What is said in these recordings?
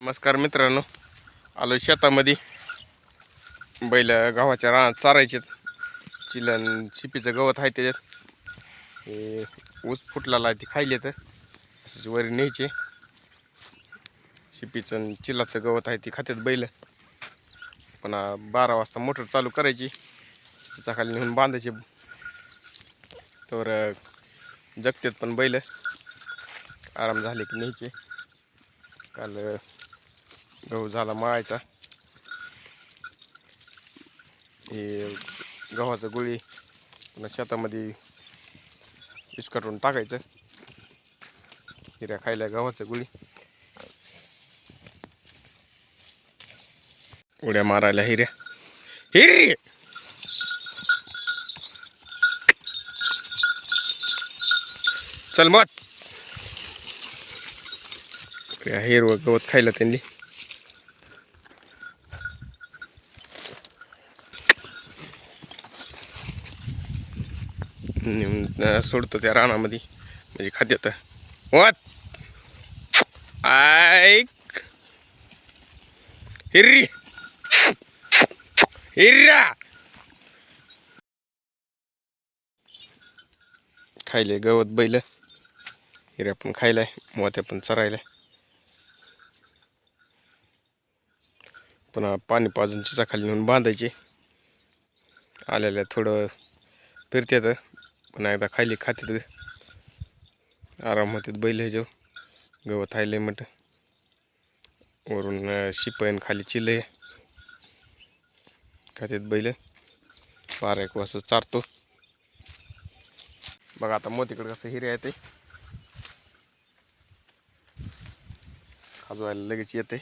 नमस्कार मित्रांनो. आलो शेतामध्ये. बैल गव्हाच्या रानात चारायचे चिलन शिपीचं गवत आहे त्याच्यात. हे ऊस फुटलेला आहे ते खायले तर असेच वरी न्यायचे. शिपीचं चिलाचं गवत आहे ते खात्यात बैल. पण बारा वाजता मोटर चालू करायची. तिचा खाली नेऊन बांधायचे. तर जगतात पण बैल. आराम झाले की न्यायचे. काल गहू झाला मळायचा. हे गव्हाचं गुळी पुन्हा शेतामध्ये विस्कटून टाकायचं. हिऱ्या खायला गव्हाचं गुळी. उड्या मारायला हिऱ्या. हिरे! चल मत हिरवं गवत खायला त्यांनी. नेऊन सोडतो त्या रानामध्ये. म्हणजे खाद्यात. वत! ऐक! हिर्री! हिर्रा! खायले गवत बैल. हिऱ्या पण खायलाय मोत्या पण चरायलाय. पुन्हा पाणी पाजून चिचा खाली नेऊन बांधायचे. आलेल्या थोडं फिरत्यात. पुन्हा एकदा खायली खाते आराम होते बैल ह्याच्यावर गवत हायले मट वरून शिपयन खाली चिले खात्यात बैल. बारा एक वाजता चारतो. बघा आता मोतीकडे कसं हिरे येते खाजवायला लगेच येते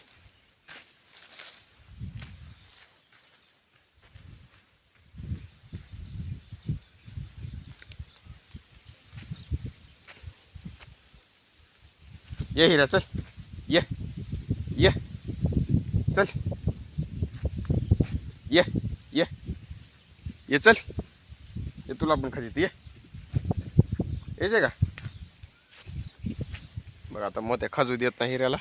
ये हिरा चल. ये. ये. चल. ये. ये. ये चल. ये तुला पण खाली ये. यायचे का? बघ आता मोत्या खाजू देत नाही हिऱ्याला.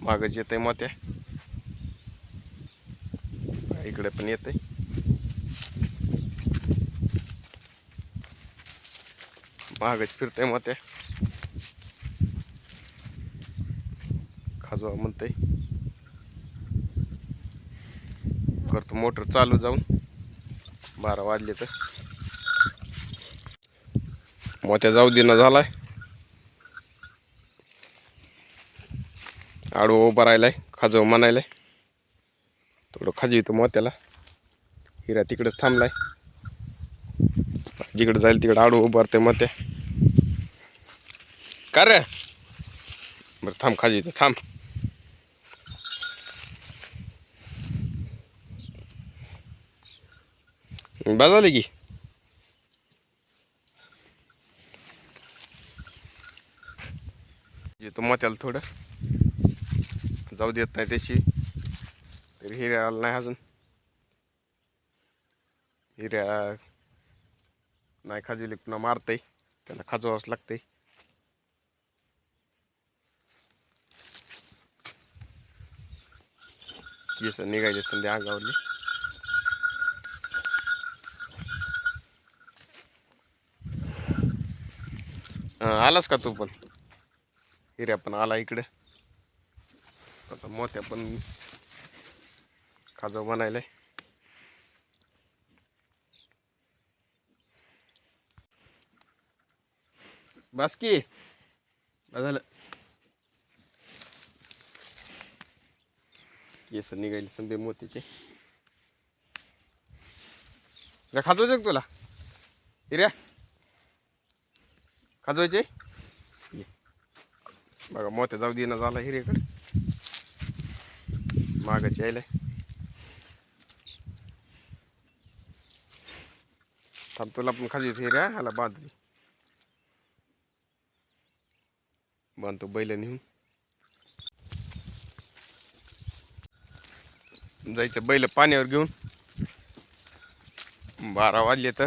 मागच येत आहे मोत्या. इकडे पण येत. आहे मागच फिरतंय मोत्या. खाजवा म्हणतंय. करतो मोटर चालू जाऊन. बारा वाजले तर. मोत्या जाऊ देणं झालाय. आडू उभा राहिलाय खाजव म्हणायलाय. थोडं खाजवितो मोत्याला. हिरा तिकडेच थांबलाय. जिकडे जाईल तिकडे आडू उभारते मोत्या. का रे? बरं थांब खाजी येतो थांब. बाजाले की? येतो मोत्याला थोडं. जाऊ देत नाही त्याशी तरी हिऱ्या आला नाही अजून. हिऱ्या नाही खाजवली पुन्हा मारतंय. त्याला खाजवावंच लागतंय. येस निघायचे संध्या अंगावरली. आलास का तू पण? हिऱ्या पण आला इकडे. आता मोत्या पण खाजव बनायलाय. बस की झालं? केस निघायले संबे मोतीचे. खाजवायचं तुला. हिऱ्या. खाजवायचे? बघा मोत्या जाऊ देणं झाला हिरेकडे. मागच यायलाय थांब तुला पण खाली हिऱ्या ह्याला बांधली. बांधतो बैल नेऊन. जायचं बैल पाण्यावर घेऊन. बारा वाजले तर.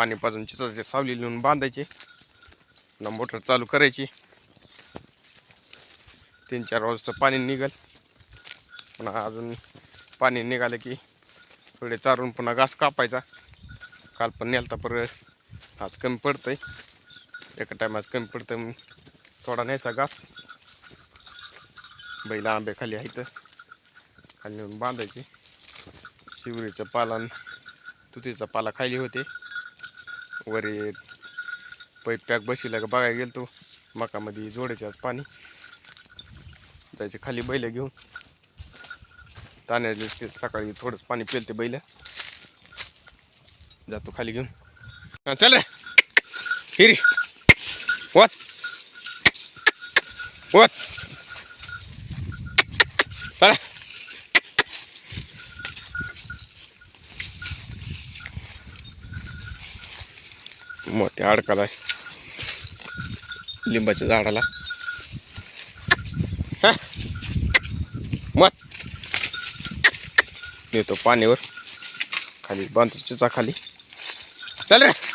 पाणी पाजून चित्राचे सावली लिहून बांधायचे. पुन्हा मोटर चालू करायची. तीन चार वाजता पाणी निघाल. पुन्हा अजून पाणी निघालं की थोडे चारून पुन्हा घास कापायचा. काल पण नेलता परत. आज कमी पडतंय. एका टायमाच कमी पडतंय थोडा न्यायचा घास. बैल आंबे खाली आहेत. खाली नेऊन बांधायचे. शिवरीचा पालन तुतीचा पाला खाली होते. वरी पैप पॅक बसविला का बघायला गेलो तो मकामध्ये जोडायचे आज पाणी. त्याचे खाली बैल घेऊन ताण्याचे सकाळी थोडंच पाणी पेलते बैल. जातो खाली घेऊन. हा, चल रे. हिरी. वत. वत. चला. मोठ्या अडकाला लिंबाच्या झाडाला. हा. मत. देतो पाणीवर खाली बांधूच्या चिचा खाली. चालेल रे.